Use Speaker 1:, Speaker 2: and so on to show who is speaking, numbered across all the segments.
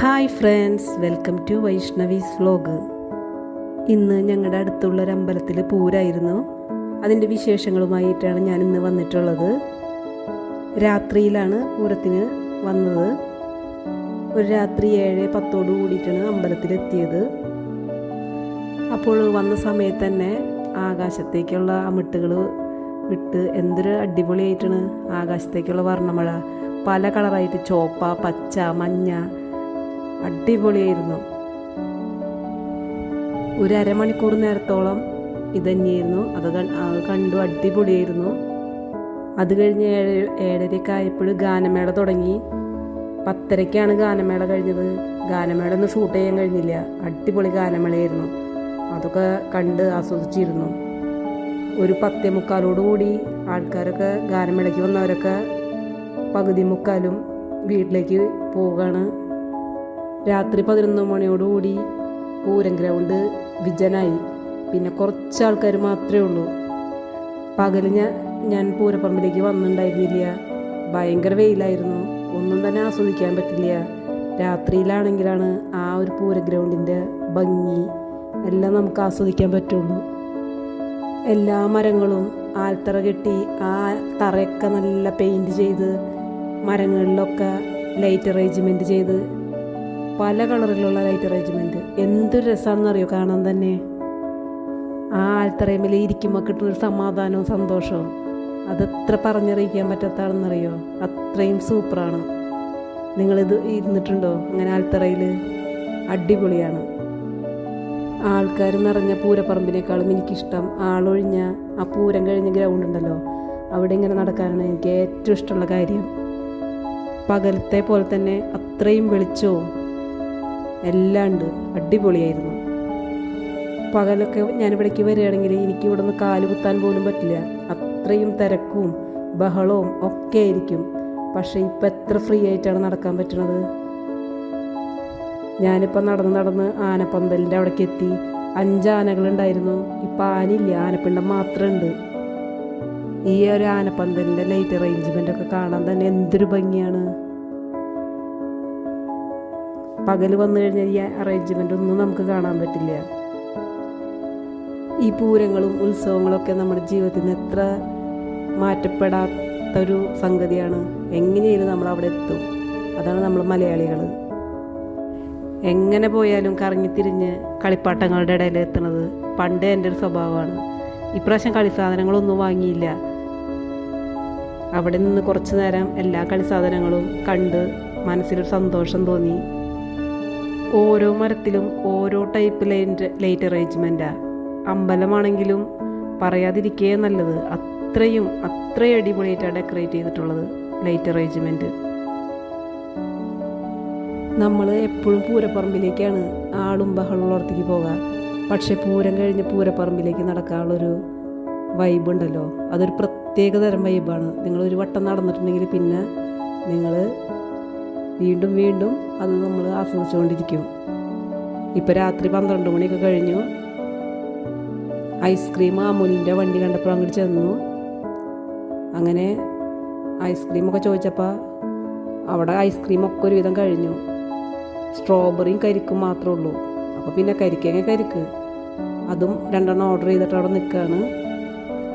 Speaker 1: Hi friends welcome to Vaishnavi's vlog ഇന്ന് ഞങ്ങളുടെ അടുത്തുള്ള ഒരു അമ്പലത്തിൽ പൂരായിരുന്നു. അതിന്റെ വിശേഷങ്ങളുമായിട്ടാണ് ഞാൻ ഇന്ന് വന്നിട്ടുള്ളത്. രാത്രിയിലാണ് പൂരത്തിന് വന്നത്. ഒരു രാത്രി ഏഴ് പത്തോട് കൂടിയിട്ടാണ് അമ്പലത്തിലെത്തിയത്. അപ്പോൾ വന്ന സമയത്ത് തന്നെ ആകാശത്തേക്കുള്ള അമിട്ടുകൾ വിട്ട് എന്തൊരു അടിപൊളിയായിട്ടാണ് ആകാശത്തേക്കുള്ള വർണമഴ. പല കളറായിട്ട് ചോപ്പ പച്ച മഞ്ഞ അടിപൊളിയായിരുന്നു. ഒരു അരമണിക്കൂർ നേരത്തോളം ഇത് തന്നെയായിരുന്നു അത് കണ്ടു അടിപൊളിയായിരുന്നു. അത് കഴിഞ്ഞ് ഏഴ് ഏഴരയൊക്കെ ആയപ്പോൾ ഗാനമേള തുടങ്ങി. പത്തരയ്ക്കാണ് ഗാനമേള കഴിഞ്ഞത്. ഗാനമേള ഒന്നും ഷൂട്ട് ചെയ്യാൻ കഴിഞ്ഞില്ല. അടിപൊളി ഗാനമേളയായിരുന്നു. അതൊക്കെ കണ്ട് ആസ്വദിച്ചിരുന്നു. ഒരു പത്തേ മുക്കാലോട് കൂടി ആൾക്കാരൊക്കെ ഗാനമേളയ്ക്ക് വന്നവരൊക്കെ പകുതി മുക്കാലും വീട്ടിലേക്ക് പോവുകയാണ്. രാത്രി പതിനൊന്ന് മണിയോടുകൂടി പൂരം ഗ്രൗണ്ട് വിജനായി പിന്നെ കുറച്ച് ആൾക്കാർ മാത്രമേ ഉള്ളൂ. പകൽ ഞാൻ ഞാൻ പൂരപ്പറമ്പിലേക്ക് വന്നിട്ടുണ്ടായിരുന്നില്ല. ഭയങ്കര വെയിലായിരുന്നു. ഒന്നും തന്നെ ആസ്വദിക്കാൻ പറ്റില്ല. രാത്രിയിലാണെങ്കിലാണ് ആ ഒരു പൂര ഗ്രൗണ്ടിന്റെ ഭംഗി എല്ലാം നമുക്ക് ആസ്വദിക്കാൻ പറ്റുള്ളൂ. എല്ലാ മരങ്ങളും ആൽത്തറ കെട്ടി ആ തറയൊക്കെ നല്ല പെയിന്റ് ചെയ്ത് മരങ്ങളിലൊക്കെ ലൈറ്റ് അറേഞ്ച്മെന്റ് ചെയ്ത് പല കളറിലുള്ള ലൈറ്റ് അറേഞ്ച്മെന്റ് എന്തൊരു രസമാണെന്നറിയോ കാണാൻ തന്നെ. ആ ആൽത്തറയമ്മിൽ ഇരിക്കുമ്പോൾ കിട്ടുന്നൊരു സമാധാനവും സന്തോഷവും. അതെത്ര പറഞ്ഞറിയിക്കാൻ പറ്റാത്താണെന്നറിയോ? അത്രയും സൂപ്പറാണ്. നിങ്ങളിത് ഇരുന്നിട്ടുണ്ടോ? അങ്ങനെ ആൽത്തറയിൽ അടിപൊളിയാണ്. ആൾക്കാർ നിറഞ്ഞ പൂരപ്പറമ്പിനേക്കാളും എനിക്കിഷ്ടം. ആളൊഴിഞ്ഞ ആ പൂരം കഴിഞ്ഞ ഗ്രൗണ്ട് ഉണ്ടല്ലോ. അവിടെ ഇങ്ങനെ നടക്കാനാണ് എനിക്ക് ഏറ്റവും ഇഷ്ടമുള്ള കാര്യം. പകലത്തെ പോലെ തന്നെ അത്രയും വെളിച്ചവും എല്ലാം ഉണ്ട്. അടിപൊളിയായിരുന്നു. പകലൊക്കെ ഞാനിവിടേക്ക് വരികയാണെങ്കിൽ എനിക്ക് ഇവിടെ നിന്ന് കാൽ കുത്താൻ പോലും പറ്റില്ല. അത്രയും തിരക്കും ബഹളവും ഒക്കെ ആയിരിക്കും. പക്ഷേ ഇപ്പം എത്ര ഫ്രീ ആയിട്ടാണ് നടക്കാൻ പറ്റണത്? ഞാനിപ്പോൾ നടന്ന് നടന്ന് ആനപ്പന്തലിന്റെ അവിടേക്ക് എത്തി. അഞ്ച് ആനകളുണ്ടായിരുന്നു. ഇപ്പം ആനയില്ല ആനപ്പിണ്ടം മാത്രമുണ്ട്. ഈ ഒരു ആനപ്പന്തലിന്റെ ലൈറ്റ് അറേഞ്ച്മെന്റ് ഒക്കെ കാണാൻ തന്നെ എന്തൊരു ഭംഗിയാണ്. പകൽ വന്നു കഴിഞ്ഞാൽ ഈ അറേഞ്ച്മെന്റ് ഒന്നും നമുക്ക് കാണാൻ പറ്റില്ല. ഈ പൂരങ്ങളും ഉത്സവങ്ങളൊക്കെ നമ്മുടെ ജീവിതത്തിൽ നിന്ന് എത്ര മാറ്റപ്പെടാത്തൊരു സംഗതിയാണ്. എങ്ങനെയായാലും നമ്മൾ അവിടെ എത്തും. അതാണ് നമ്മൾ മലയാളികൾ എങ്ങനെ പോയാലും കറങ്ങിത്തിരിഞ്ഞ് കളിപ്പാട്ടങ്ങളുടെ ഇടയിൽ എത്തുന്നത് പണ്ട് എന്റെ ഒരു സ്വഭാവമാണ്. ഇപ്രാവശ്യം കളി സാധനങ്ങളൊന്നും വാങ്ങിയില്ല. അവിടെ നിന്ന് കുറച്ച് നേരം എല്ലാ കളി സാധനങ്ങളും കണ്ട് മനസ്സിലൊരു സന്തോഷം തോന്നി. ഓരോ മരത്തിലും ഓരോ ടൈപ്പ് ലൈറ്റ് ലൈറ്റ് അറേഞ്ച്മെന്റാണ് അമ്പലമാണെങ്കിലും പറയാതിരിക്കേ നല്ലത്. അത്രയും അത്രയും അടിപൊളിയായിട്ടാണ് ഡെക്കറേറ്റ് ചെയ്തിട്ടുള്ളത് ലൈറ്റ് അറേഞ്ച്മെന്റ് നമ്മൾ എപ്പോഴും പൂരപ്പറമ്പിലേക്കാണ് ആളും ബഹളമുള്ളടത്തേക്ക് പോകുക പക്ഷേ പൂരം കഴിഞ്ഞ് പൂരപ്പറമ്പിലേക്ക് നടക്കാനുള്ളൊരു വൈബ് ഉണ്ടല്ലോ. അതൊരു പ്രത്യേക തരം വൈബാണ് നിങ്ങളൊരു വട്ടം നടന്നിട്ടുണ്ടെങ്കിൽ പിന്നെ നിങ്ങൾ വീണ്ടും വീണ്ടും അത് നമ്മൾ ആസ്വദിച്ചുകൊണ്ടിരിക്കും. ഇപ്പോൾ രാത്രി പന്ത്രണ്ട് മണിയൊക്കെ കഴിഞ്ഞു. ഐസ്ക്രീം അമുലിന്റെ വണ്ടി കണ്ടപ്പോൾ അങ്ങോട്ട് ചെന്നു. അങ്ങനെ ഐസ്ക്രീമൊക്കെ ചോദിച്ചപ്പോൾ അവിടെ ഐസ്ക്രീമൊക്കെ ഒരുവിധം കഴിഞ്ഞു. സ്ട്രോബെറിയും കരിക്കും മാത്രമേ ഉള്ളൂ. അപ്പോൾ പിന്നെ കരിക്കങ്ങ കരിക്ക്? അതും രണ്ടെണ്ണം ഓർഡർ ചെയ്തിട്ട് അവിടെ നിൽക്കുകയാണ്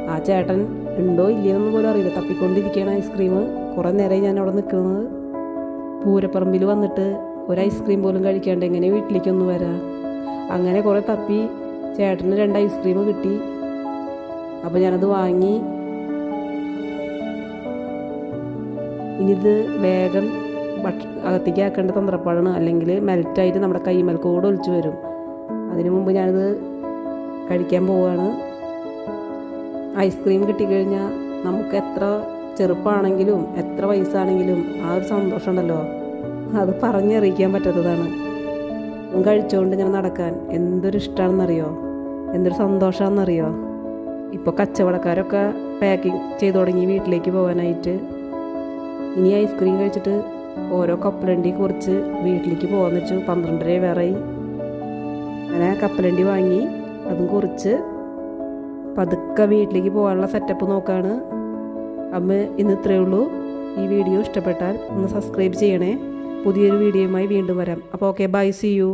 Speaker 1: ആ ചേട്ടൻ ഉണ്ടോ ഇല്ലയെന്നൊന്നും പോലും അറിയില്ല. തപ്പിക്കൊണ്ടിരിക്കുകയാണ് ഐസ്ക്രീം. കുറേ നേരമായി ഞാൻ അവിടെ നിൽക്കുന്നത്. പൂരപ്പറമ്പിൽ വന്നിട്ട് ഒരു ഐസ്ക്രീം പോലും കഴിക്കാണ്ട് എങ്ങനെ വീട്ടിലേക്കൊന്ന് വരാം? അങ്ങനെ കുറേ തപ്പി ചേട്ടന് രണ്ട് ഐസ്ക്രീം കിട്ടി. അപ്പോൾ ഞാനത് വാങ്ങി. ഇനിയിത് വേഗം ഭക്ഷ അകത്തേക്ക് ആക്കേണ്ട തന്ത്രപ്പാടാണ്. അല്ലെങ്കിൽ മെൽറ്റായിട്ട് നമ്മുടെ കൈമൽക്കോട് ഒലിച്ചു വരും. അതിനു മുമ്പ് ഞാനിത് കഴിക്കാൻ പോവുകയാണ് ഐസ്ക്രീം കിട്ടിക്കഴിഞ്ഞാൽ നമുക്ക് എത്ര ചെറുപ്പമാണെങ്കിലും എത്ര വയസ്സാണെങ്കിലും ആ ഒരു സന്തോഷം ഉണ്ടല്ലോ അത് പറഞ്ഞറിയിക്കാൻ പറ്റാത്തതാണ്. കഴിച്ചുകൊണ്ട് ഇങ്ങനെ നടക്കാൻ എന്തൊരു ഇഷ്ടമാണെന്നറിയോ എന്തൊരു സന്തോഷമാണെന്നറിയോ ഇപ്പോൾ കച്ചവടക്കാരൊക്കെ പാക്കിങ് ചെയ്തു തുടങ്ങി വീട്ടിലേക്ക് പോകാനായിട്ട്. ഇനി ഐസ്ക്രീം കഴിച്ചിട്ട് ഓരോ കപ്പലണ്ടി കുറിച്ച് വീട്ടിലേക്ക് പോകാമെന്ന് വെച്ചു. പന്ത്രണ്ടര വേറെ അങ്ങനെ കപ്പലണ്ടി വാങ്ങി അതും കുറിച്ച് പതുക്കെ വീട്ടിലേക്ക് പോകാനുള്ള സെറ്റപ്പ് നോക്കാണ്. അമ്മ ഇന്ന് ഇത്രയേ ഉള്ളൂ. ഈ വീഡിയോ ഇഷ്ടപ്പെട്ടാൽ ഒന്ന് സബ്സ്ക്രൈബ് ചെയ്യണേ. പുതിയൊരു വീഡിയോയുമായി വീണ്ടും വരാം. അപ്പോൾ ഓക്കെ ബൈ സി യു